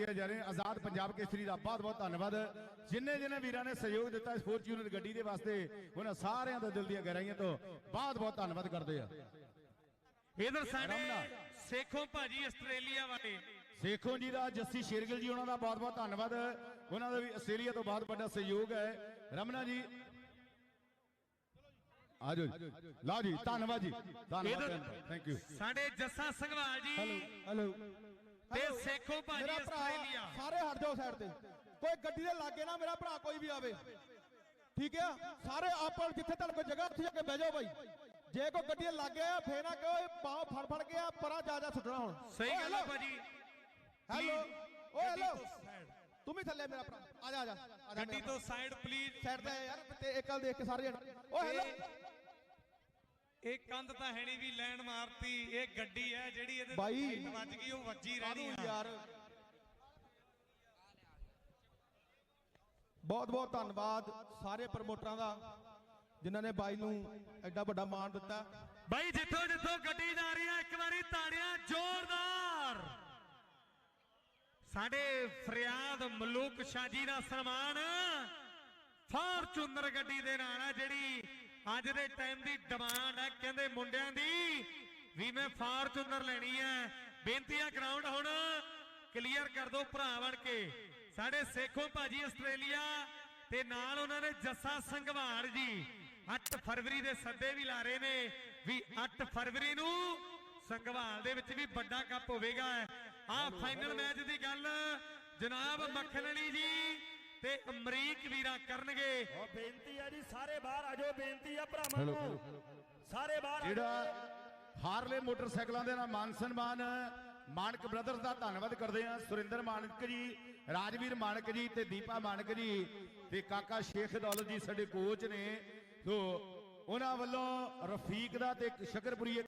ਕੀਤੇ ਜਾ ਰਹੇ ਆਜ਼ਾਦ ਪੰਜਾਬ ਕੇਸਰੀ ਦਾ ਬਹੁਤ ਬਹੁਤ ਧੰਨਵਾਦ। ਜਿੰਨੇ ਜਿੰਨੇ ਵੀਰਾਂ ਨੇ ਸਹਿਯੋਗ ਦਿੱਤਾ ਇਸ ਫੋਰਚੂਨਰ ਗੱਡੀ ਦੇ ਵਾਸਤੇ ਉਹਨਾਂ ਸਾਰਿਆਂ ਦਾ ਦਿਲ ਦੀਆਂ ਗਹਿਰਾਈਆਂ ਤੋਂ ਬਹੁਤ ਬਹੁਤ ਧੰਨਵਾਦ ਕਰਦੇ ਆ ਇਧਰ ਸਾਡੇ। ਸੇਖੋਂ ਭਾਜੀ ਆਸਟ੍ਰੇਲੀਆ ਵਾਲੇ। ਸੇਖੋਂ ਜੀ ਦਾ ਜੱਸੀ ਸ਼ੇਰਗਿਲ ਜੀ ਉਹਨਾਂ ਦਾ ਬਹੁਤ ਬਹੁਤ ਧੰਨਵਾਦ। ਉਹਨਾਂ ਦਾ ਵੀ ਆਸਟ੍ਰੇਲੀਆ ਤੋਂ ਬਹੁਤ ਵੱਡਾ ਸਹਿਯੋਗ ਹੈ। ਰਮਨਾ ਜੀ ਆਜੋ ਜੀ। ਲਓ ਜੀ ਧੰਨਵਾਦ ਜੀ। ਧੰਨਵਾਦ ਥੈਂਕ ਯੂ ਸਾਡੇ ਜੱਸਾ ਸੰਘਵਾਲ ਜੀ। ਹੈਲੋ ਤੇ ਸੇਖੋਂ ਭਾਜੀ ਮੇਰਾ ਭਰਾ ਆਸਟ੍ਰੇਲੀਆ। ਸਾਰੇ ਹਟ ਜਾਓ ਸਾਈਡ ਤੇ। ਕੋਈ ਗੱਡੀ ਦੇ ਲਾਗੇ ਨਾ ਮੇਰਾ ਭਰਾ ਕੋਈ ਵੀ ਆਵੇ। ਠੀਕ ਹੈ ਸਾਰੇ ਆਪਾਂ ਜਿੱਥੇ ਕੋਲ ਜਗ੍ਹਾ ਉੱਥੇ ਜਾ ਕੇ ਬਹਿ ਜਾਓ ਬਾਈ ਜੇ ਕੋਈ ਗੱਡੀ ਦੇ ਲਾਗੇ ਆ ਫੇਰ ਨਾ ਇਹ ਬਾਹ ਫੜ ਫੜ ਕੇ ਆ ਪਰਾਂ ਜਾ ਜਾ ਸੁੱਟਣਾ ਹੁਣ। ਸਹੀ ਗੱਲ ਹੈ ਭਾਜੀ। ਹੈਲੋ ਓ ਹੈਲੋ ਤੋਂ ਵੀ ਥੱਲੇ ਮੇਰਾ ਭਰਾ। ਆ ਜਾ ਆ ਜਾ। ਆ ਗੱਡੀ ਤੋਂ ਸਾਈਡ ਪਲੀਜ਼ ਸਾਈਡ ਤੇ ਆ ਯਾਰ ਤੇ ਇੱਕ ਗੱਲ ਦੇਖ ਕੇ ਸਾਰੇ ਜਣੇ। ਓ ਹੈਲੋ ਇਹ ਕੰਧ ਤਾਂ ਹੈ ਨਹੀਂ ਵੀ ਲੈਣ ਮਾਰਤੀ ਇਹ ਗੱਡੀ ਹੈ ਜਿਹੜੀ ਇਹਦੇ ਬਾਈ। ਵੱਜ ਗਈ ਉਹ ਵੱਜੀ ਰਹਿਣੀ ਆ। ਯਾਰ? ਬਹੁਤ ਬਹੁਤ ਧੰਨਵਾਦ ਸਾਰੇ ਪ੍ਰਮੋਟਰਾਂ ਦਾ ਜਿਨ੍ਹਾਂ ਨੇ ਬਾਈ ਨੂੰ ਐਡਾ ਵੱਡਾ ਮਾਣ ਦਿੱਤਾ। ਬਾਈ ਜਿੱਥੋਂ ਜਿੱਥੋਂ ਗੱਡੀ ਜਾ ਰਹੀ ਆ ਇੱਕ ਵਾਰੀ ਤਾੜੀਆਂ ਜ਼ੋਰਦਾਰ। ਸਾਡੇ ਫਰਿਆਦ ਮਲੂਕ ਸ਼ਾਜੀ ਦਾ ਸਨਮਾਨ ਫਾਰਚੂਨਰ ਗੱਡੀ ਦੇ ਨਾਲ ਆ ਜਿਹੜੀ ਅੱਜ ਦੇ ਟਾਈਮ ਦੀ ਡਿਮਾਂਡ ਹੈ ਕਹਿੰਦੇ ਮੁੰਡਿਆਂ ਦੀ, ਵੀ ਮੈਂ ਫਾਰਚੂਨਰ ਲੈਣੀ ਹੈ ਬੇਨਤੀ ਗਰਾਊਂਡ ਹੁਣ ਕਲੀਅਰ ਕਰ ਦਿਓ ਭਰਾ ਬਣ ਕੇ। ਸਾਡੇ ਸੇਖੋਂ ਭਾਜੀ ਆਸਟ੍ਰੇਲੀਆ, ਤੇ ਨਾਲ ਉਹਨਾਂ ਨੇ ਜੱਸਾ ਸੰਘਵਾਲ ਜੀ। 8 ਫਰਵਰੀ ਦੇ ਸੱਦੇ ਵੀ ਲਾ ਰਹੇ ਨੇ, ਵੀ 8 ਫਰਵਰੀ ਨੂੰ ਸੰਘਵਾਲ ਦੇ ਵਿੱਚ ਵੀ ਵੱਡਾ ਕੱਪ ਹੋਵੇਗਾ। ਆਹ ਫਾਈਨਲ ਮੈਚ ਦੀ ਗੱਲ, ਜਨਾਬ ਮੱਖਣ ਅਲੀ ਜੀ ਤੇ ਅਮਰੀਕ ਵੀਰਾ ਕਰਨਗੇ। ਉਹ ਬੇਨਤੀ ਆ ਜੀ ਸਾਰੇ ਬਾਹਰ ਆ ਜਾਓ ਬੇਨਤੀ ਆ ਭਰਾਵਾਂ ਨੂੰ। ਸਾਰੇ ਬਾਹਰ। ਜਿਹੜਾ ਹਾਰਲੇ ਮੋਟਰਸਾਈਕਲਾਂ ਦੇ ਨਾਲ ਮਾਨ ਸਨਮਾਨ ਮਾਨਕ ਬ੍ਰਦਰਸ ਦਾ ਧੰਨਵਾਦ ਕਰਦੇ ਆ ਸੁਰਿੰਦਰ ਮਾਨਕ ਜੀ ਰਾਜਵੀਰ ਮਾਨਕ ਜੀ ਤੇ ਦੀਪਾ ਮਾਨਕ ਜੀ ਤੇ ਕਾਕਾ ਸ਼ੇਖ ਦੌਲਤ ਜੀ ਸਾਡੇ ਕੋਚ ਨੇ। ਸੋ ਉਹਨਾਂ ਵੱਲੋਂ ਰਫੀਕ ਦਾ ਤੇ ਸ਼ਕਰਪੁਰੀ